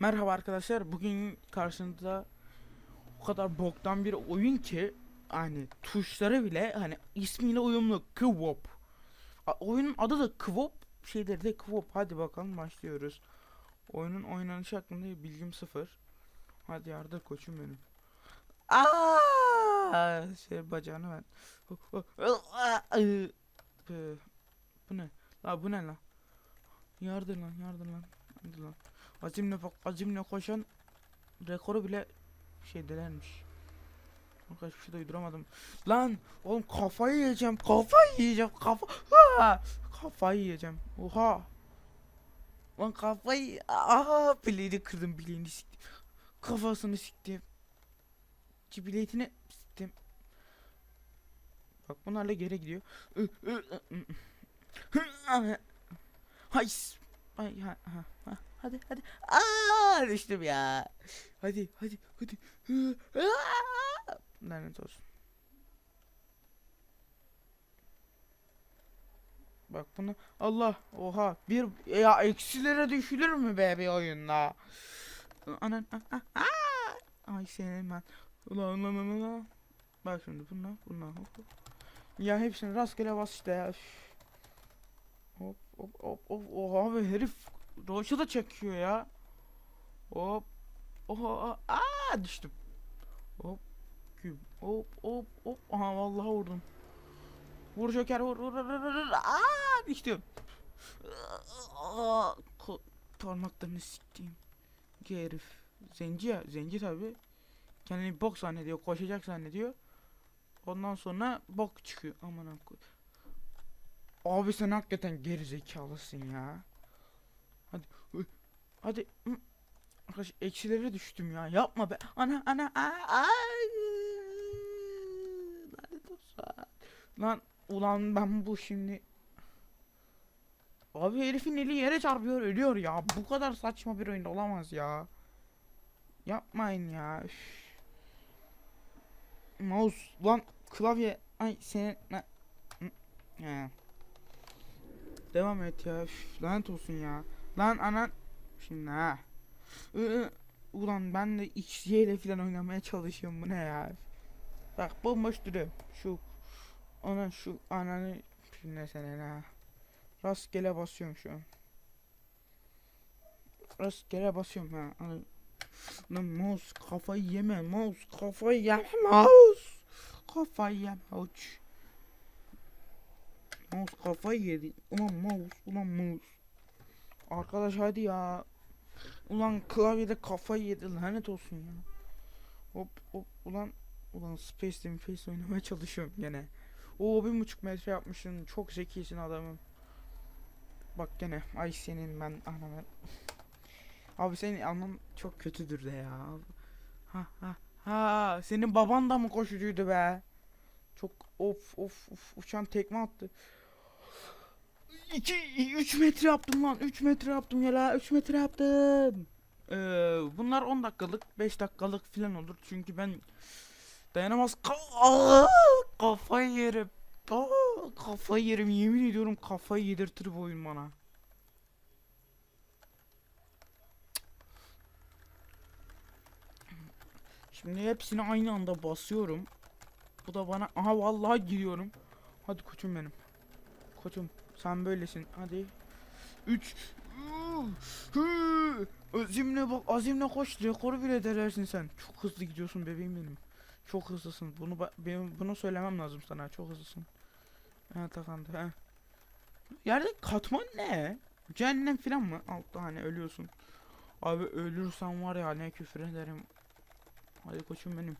Merhaba arkadaşlar. Bugün karşınızda o kadar boktan bir oyun ki hani tuşları bile hani ismiyle uyumlu Kwop. A- Oyunun adı da Kwop şeyleri de Kwop. Hadi bakalım başlıyoruz. Oyunun oynanışı hakkında bilgim sıfır. Hadi yardır koçum benim. Aa, şey bacağını ben. Bu ne? La bu ne lan? Yardır lan, yardır lan. Hadi lan. Azimle azimle koşan rekoru bile şey delermiş. Arkadaş bir şey de uyduramadım. Lan oğlum kafayı yiyeceğim. Kafayı yiyeceğim. Kafa Ha! kafayı yiyeceğim. Oha. Lan kafayı aha bileğini kırdım bileğini siktim. Kafasını siktim. Cibiletini siktim. Bak bunlarla geri gidiyor. Hay. Ay ha, ha, ha. Hadi hadi. Aa düştüm ya. Hadi hadi hadi. Aa! Lanet olsun. Bak bunu Allah oha bir ya eksilere düşülür mü be bir oyunda? Anan ay senin ben. Ulan ulan ulan ulan. Bak şimdi bunlar bunlar. Ya hepsini rastgele bas işte ya. Hop hop hop hop. Oha be herif roşa da çekiyor ya. Hop. Oha. Aa düştüm. Hop. Küp. Hop hop hop. Aha vallahi vurdum. Vur Joker vur vur vur vur. Aa düştüm. Aa, parmaklarını siktiğim. Herif. Zenci ya. Zenci tabi. Kendini bok zannediyor. Koşacak zannediyor. Ondan sonra bok çıkıyor. Aman akı. Abi sen hakikaten gerizekalısın ya. Hadi. Hadi. Arkadaş eksilere düştüm ya. Yapma be. Ana ana. Aa. Lan ulan ben bu şimdi Abi herifin eli yere çarpıyor ölüyor ya. Bu kadar saçma bir oyun olamaz ya. Yapmayın ya. Üf. Mouse lan klavye ay senin ya. Devam et ya. Üf, lanet olsun ya. Lan anan şimdi ha. Ulan ben de XY ile falan oynamaya çalışıyorum bu ne ya. Bak bomboş duruyor. Şu ana şu ananı ne sen ha. Rastgele basıyorum şu an. Rastgele basıyorum ha. Lan mouse kafayı yeme mouse kafayı yeme mouse. Kafayı yeme uç. Mouse kafayı yedi. Ulan mouse ulan mouse. Arkadaş hadi ya. Ulan klavyede kafayı yedi lanet olsun ya. Hop hop ulan ulan Space Team Face oynamaya çalışıyorum gene. Oo bir buçuk metre yapmışsın. Çok zekisin adamım. Bak gene. Ay senin ben anamı. Abi senin anan çok kötüdür de ya. Ha ha ha. Senin baban da mı koşucuydu be? Çok of of of uçan tekme attı. 2 3 metre yaptım lan. 3 metre yaptım ya la. 3 metre yaptım. Ee, bunlar 10 dakikalık, 5 dakikalık falan olur. Çünkü ben dayanamaz ka- Aa, kafayı yerim. Aa, kafayı yerim yemin ediyorum kafayı yedirtir bu oyun bana. Şimdi hepsini aynı anda basıyorum. Bu da bana aha vallahi giriyorum. Hadi koçum benim. Koçum sen böylesin. Hadi. 3 Azimle bak azimle koş rekoru bile delersin sen. Çok hızlı gidiyorsun bebeğim benim. Çok hızlısın. Bunu benim bunu söylemem lazım sana. Çok hızlısın. Ha takandı. Ha. Yerde katman ne? Cehennem filan mı? Altta hani ölüyorsun. Abi ölürsen var ya ne küfür ederim. Hadi koçum benim.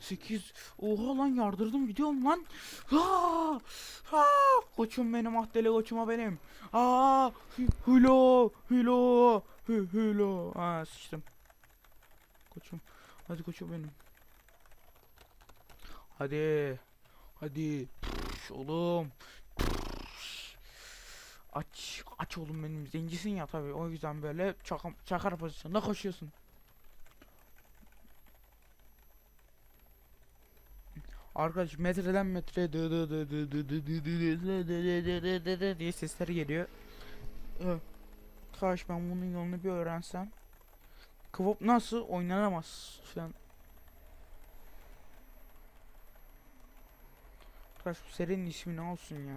8 Oha lan yardırdım gidiyorum lan. Ha! Ha! Koçum benim ah deli koçuma benim. Aa! Hü- Hülo! Hülo! Hü hülo! Aa sıçtım. Koçum. Hadi koçum benim. Hadi. Hadi. Püş, oğlum. Püş. Aç. Aç oğlum benim. Zencisin ya tabii. O yüzden böyle çakar, çakar pozisyonda koşuyorsun. Arkadaş metreden metreye diye sesler geliyor. Ee, Kaş ben bunun yolunu bir öğrensem. Kvop nasıl oynanamaz falan. Arkadaş bu serinin ismi ne olsun ya?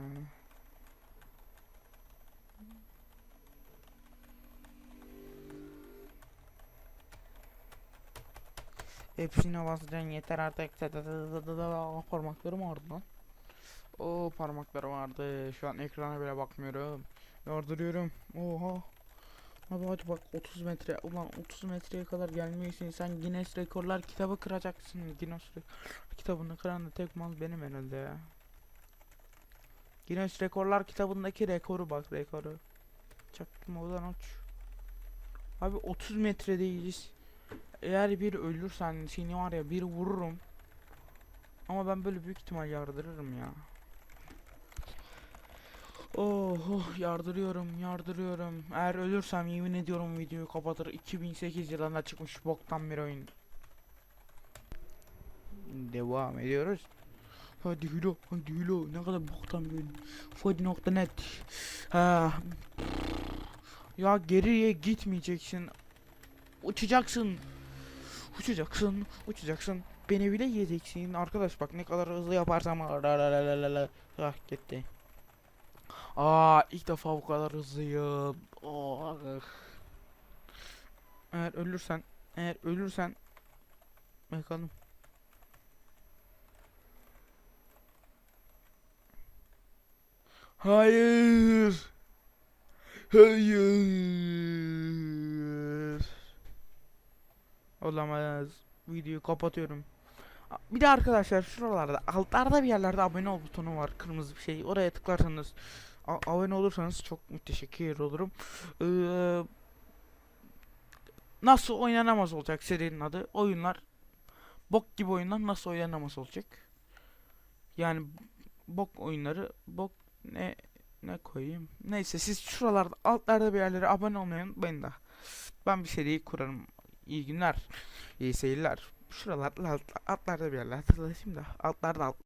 Hepsine basacaksın yeter artık. Parmaklarım ağrıdı lan. Oo parmaklarım vardı. Şu an ekrana bile bakmıyorum. Yardırıyorum. Oha. Abi hadi bak 30 metre. Ulan 30 metreye kadar gelmiyorsun. Sen Guinness Rekorlar kitabı kıracaksın. Guinness Rekorlar kitabını kıran da tek mal benim herhalde ya. Guinness Rekorlar kitabındaki rekoru bak rekoru. Çaktım oradan uç. Abi 30 metredeyiz. Eğer bir ölürsen seni var ya bir vururum. Ama ben böyle büyük ihtimal yardırırım ya. Oh, oh yardırıyorum yardırıyorum. Eğer ölürsem yemin ediyorum videoyu kapatır. 2008 yılında çıkmış boktan bir oyun. Devam ediyoruz. Hadi Hilo, hadi Hilo. Ne kadar boktan bir oyun. Fadi.net. Ha. Ya geriye gitmeyeceksin. Uçacaksın. Uçacaksın, uçacaksın. Beni bile yiyeceksin. Arkadaş bak ne kadar hızlı yaparsam ah gitti. Aa ilk defa bu kadar hızlıyım. Oh. Eğer ölürsen, eğer ölürsen bakalım. Hayır. Hayır. Olamaz. Videoyu kapatıyorum. Bir de arkadaşlar şuralarda altlarda bir yerlerde abone ol butonu var. Kırmızı bir şey. Oraya tıklarsanız abone olursanız çok müteşekkir olurum. Ee, nasıl oynanamaz olacak serinin adı? Oyunlar bok gibi oyunlar nasıl oynanamaz olacak? Yani bok oyunları bok ne ne koyayım? Neyse siz şuralarda altlarda bir yerlere abone olmayı unutmayın da. Ben bir seri kurarım. İyi günler. İyi seyirler. Şuralarda alt, altlarda bir yerler hatırlatayım da. Altlarda alt.